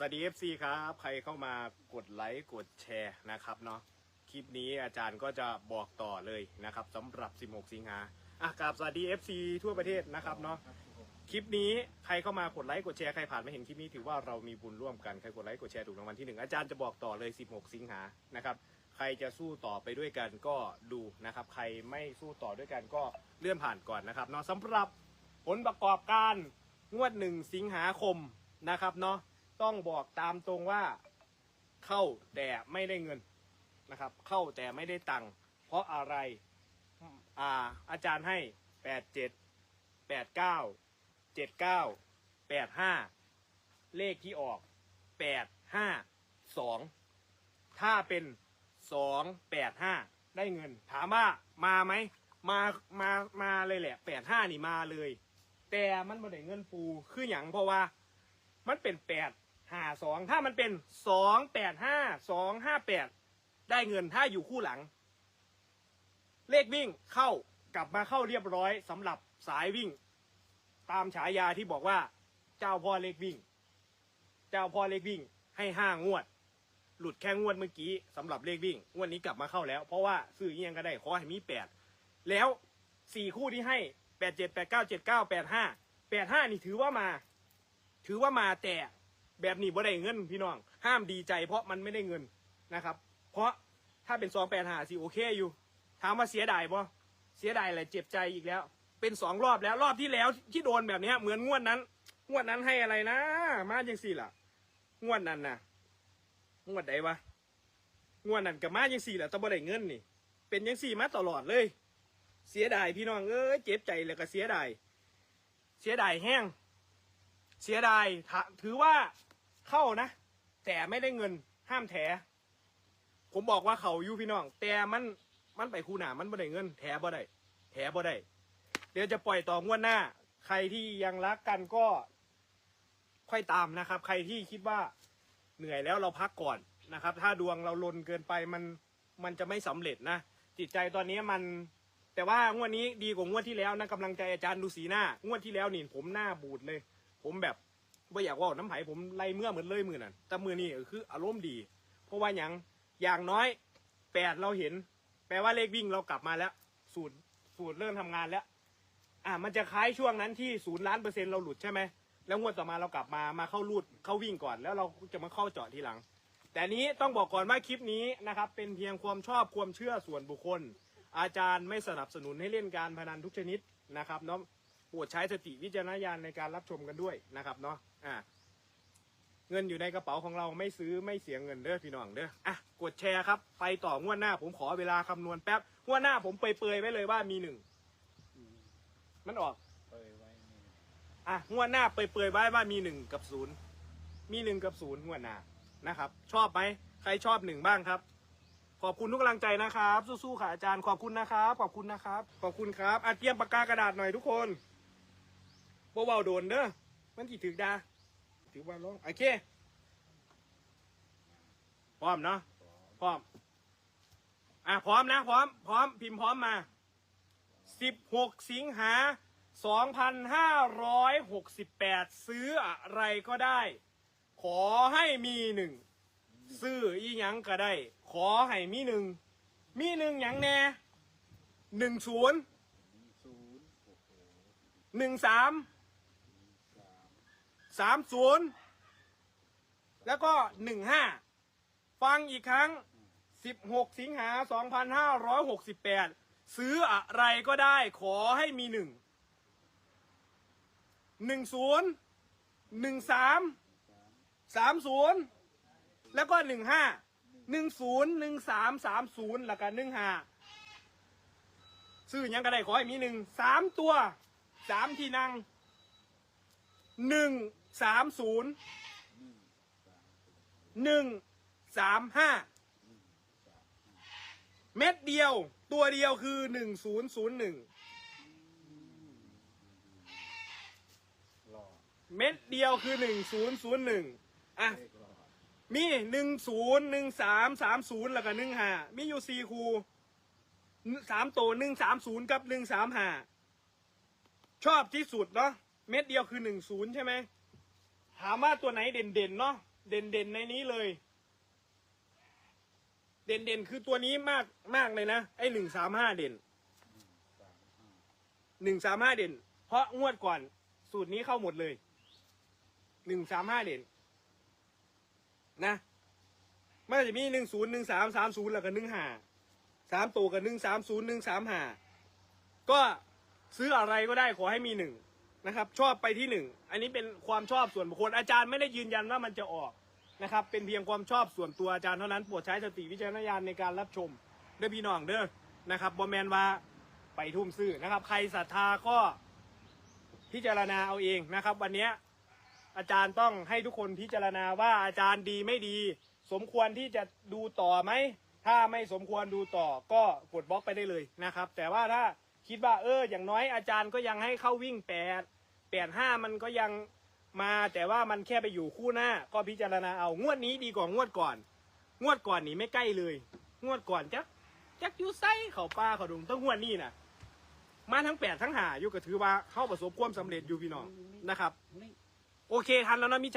สวัสดี FC ครับ ใครเข้ามากดไลค์กดแชร์นะครับเนาะคลิปนี้อาจารย์ก็จะบอกต่อเลยนะครับสำหรับ 16 สิงหาอะกราบสวัสดี FC ทั่วประเทศนะครับเนาะคลิปนี้ใครเข้ามากดไลค์กดแชร์ใครผ่านมาเห็นคลิปนี้ถือว่าเรามีบุญร่วมกันใครกดไลค์กดแชร์ถูกรางวัลที่หนึ่งอาจารย์จะบอกต่อเลย 16 สิงหานะครับใครจะสู้ต่อไปด้วยกันก็ดูนะครับ ใครไม่สู้ต่อด้วยกันก็เลื่อนผ่านก่อนนะครับเนาะสำหรับผลประกอบการงวดหนึ่งสิงหาคมนะครับเนาะ ต้องบอกตามตรงว่าเข้าแต่ไม่ได้เงินนะครับ เข้าแต่ไม่ได้ตังค์เพราะอะไรอ่าอาจารย์ให้แปดเจ็ดแปดเก้าเจ็ดเก้าแปดห้าเลขที่ออกแปดห้าสองถ้าเป็นสองแปดห้าได้เงิน ถามว่ามาไหมมามามาเลยแหละแปดห้านี่มาเลย แต่มันไม่ได้เงินปูคืออย่างเพราะว่า มันเป็นแปด ห้าสองถ้ามันเป็นสองแปดห้าสองห้าแปดได้เงินถ้าอยู่คู่หลัง เลขวิ่งเข้ากลับมาเข้าเรียบร้อยสำหรับสายวิ่ง ตามฉายาที่บอกว่า เจ้าพ่อเลขวิ่ง เจ้าพ่อเลขวิ่งให้ห้างวด หลุดแค่งวดเมื่อกี้สำหรับเลขวิ่งงวดนี้กลับมาเข้าแล้ว เพราะว่าซื้ออิหยังก็ได้ขอให้มีแปดแล้วสี่คู่ที่ให้แปดเจ็ดแปดเก้าเจ็ดเก้าแปดห้าแปดห้านี่ถือว่ามา ถือว่ามาแต่ แบบนี้บ่ได้เงินพี่น้อง ห้ามดีใจ เพราะมันไม่ได้เงินนะครับ เพราะถ้าเป็นซองแปดหาสิโอเคอยู่ ถามว่าเสียดายบ่เสียดายอะไรเจ็บใจอีกแล้ว เป็นสองรอบแล้วรอบที่แล้วที่โดนแบบนี้เหมือนงวดนั้น งวดนั้นให้อะไรนะ มาจังสี่ล่ะ งวดนั้นนะงวดใดวะงวดนั้นกับมาจังสี่แหละต่บ่ได้เงินนี่ เป็นจังสี่มาตลอดเลย เสียดายพี่น้องเอ้ยเจ็บใจเลยก็เสียดายเสียดายแห้ง เสียดายถือว่า เข้านะ แต่ไม่ได้เงินห้ามแถ ผมบอกว่าเขาอยู่พี่น้อง แต่มันมันไปคูหนามันบ่ได้เงิน แถบ่ได้แถบ่ได้ เดี๋ยวจะปล่อยต่องวดหน้า ใครที่ยังรักกันก็ค่อยตามนะครับ ใครที่คิดว่าเหนื่อยแล้วเราพักก่อนนะครับ ถ้าดวงเราลนเกินไปมันมันจะไม่สำเร็จนะ จิตใจตอนนี้มัน แต่ว่างวดนี้ดีกว่างวดที่แล้วนะกำลังใจอาจารย์ดูสีหน้างวดที่แล้วนี่ผมหน้าบูดเลย ผมแบบ ว่าอยากว่าน้ำไผ่ผมไล่เมื่อเหมือนเลยมือนั่นแต่มือนี่คืออารมณ์ดี เพราะว่าอย่างอย่างน้อยแปดเราเห็น แปลว่าเลขวิ่งเรากลับมาแล้ว สูตรสูตรเริ่มทำงานแล้ว อ่า มันจะคล้ายช่วงนั้นที่ศูนย์ล้านเปอร์เซ็นต์เราหลุดใช่ไหมแล้วงวดต่อมาเรากลับมามาเข้ารูดเข้าวิ่งก่อน แล้วเราจะมาเข้าเจาะทีหลัง แต่นี้ต้องบอกก่อนว่าคลิปนี้นะครับ เป็นเพียงความชอบความเชื่อส่วนบุคคล อาจารย์ไม่สนับสนุนให้เล่นการพนันทุกชนิดนะครับเนาะ โปรดใช้สติวิจารณญาณในการรับชมกันด้วยนะครับเนาะอ่าเงินอยู่ในกระเป๋าของเราไม่ซื้อไม่เสียเงินเด้อพี่น้องเด้ออะกดแชร์ครับ ไปต่องวดหน้าผมขอเวลาคำนวณแป๊บงวดหน้าผมเปรยๆไว้เลยว่ามีหนึ่งมันออกเปิดไว้นี่อะงวดหน้าเปรยๆไว้ว่ามีหนึ่งกับศูนย์มีหนึ่งกับศูนย์งวดหน้านะครับ ชอบไหมใครชอบหนึ่งบ้างครับ ขอบคุณทุกกำลังใจนะครับ สู้ๆค่ะอาจารย์ขอบคุณนะครับ ขอบคุณนะครับ ขอบคุณครับอะเตรียมปากกากระดาษหน่อยทุกคน เพราะว่าโดนเด้อมันกี่ถึกดาถือว่าร้องโอเคพร้อมเนาะพร้อม อะพร้อมนะพร้อม พร้อมพิมพ์พร้อมมาสิบหกสิงหาสองพันห้าร้อยหกสิบแปดซื้ออะไรก็ได้ ขอให้มีหนึ่งซื้ออีหยังก็ได้ ขอให้มีหนึ่งมีหนึ่งหยังแน่หนึ่งศูนย์หนึ่งสาม สามศูนย์แล้วก็หนึ่งห้าฟังอีกครั้งสิบหกสิงหาสองพันห้าร้อยหกสิบแปดซื้ออะไรก็ได้ขอให้มีหนึ่งหนึ่งศูนย์หนึ่งสามสามศูนย์แล้วก็หนึ่งห้าหนึ่งศูนย์หนึ่งสามสามศูนย์แล้วก็หนึ่งห้าซื้อยังก็ได้ขอให้มีหนึ่งสามตัวสามที่นั่งหนึ่ง สามศูนย์หนึ่งสามห้าเม็ดเดียวตัวเดียวคือหนึ่งศูนย์ศูนย์หนึ่งเม็ดเดียวคือหนึ่งศูนย์ศูนย์หนึ่งอะมีหนึ่งศูนย์หนึ่งสามสามศูนย์แล้วก็หนึ่งห้ามีอยู่สี่คูสามตัวหนึ่งสามศูนย์กับหนึ่งสามห้าชอบที่สุดเนาะเม็ดเดียวคือหนึ่งศูนย์ใช่ไหม ถามว่าตัวไหนเด่นๆเนาะเด่นเด่นๆในนี้เลย เด่นเด่นๆคือตัวนี้มากมากเลยนะไอ้หนึ่งสามห้าเด่นสามห้าหนึ่งสามห้าเด่น เพราะงวดก่อนสูตรนี้เข้าหมดเลยหนึ่งสามห้าเด่น นะมันจะมีหนึ่งศูนย์หนึ่งสามสามศูนย์แล้วก็หนึ่งห้าสามตัวกับหนึ่งสามศูนย์หนึ่งสามห้าก็ซื้ออะไรก็ได้ขอให้มีหนึ่ง นะครับ ชอบไปที่หนึ่งอันนี้เป็นความชอบส่วนบุคคลอาจารย์ไม่ได้ยืนยันว่ามันจะออกนะครับ เป็นเพียงความชอบส่วนตัวอาจารย์เท่านั้นโปรดใช้สติวิจารณญาณในการรับชมเด้อพี่น้องเด้อนะครับบอแมนว่าไปทุ่มซื้อนะครับ ใครศรัทธาก็พิจารณาเอาเองนะครับ วันนี้อาจารย์ต้องให้ทุกคนพิจารณาว่าอาจารย์ดีไม่ดี สมควรที่จะดูต่อไหมถ้าไม่สมควรดูต่อก็กดบล็อกไปได้เลยนะครับ แต่ว่าถ้าคิดว่าเอออย่างน้อยอาจารย์ก็ยังให้เข้าวิ่งแปด แปดห้ามันก็ยังมาแต่ว่ามันแค่ไปอยู่คู่หน้า ก็พิจารณาเอางวดนี้ดีกว่างวดก่อน งวดก่อนนี่ไม่ใกล้เลย งวดก่อนจักจักอยู่ไซเขาป้าเขาดุงต้องงวดนี้นะมาทั้งแปดทั้งหาอยู่ก็ถือว่าเข้าประสบความสำเร็จอยู่พี่น้องนะครับ โอเคทันแล้วนะมิ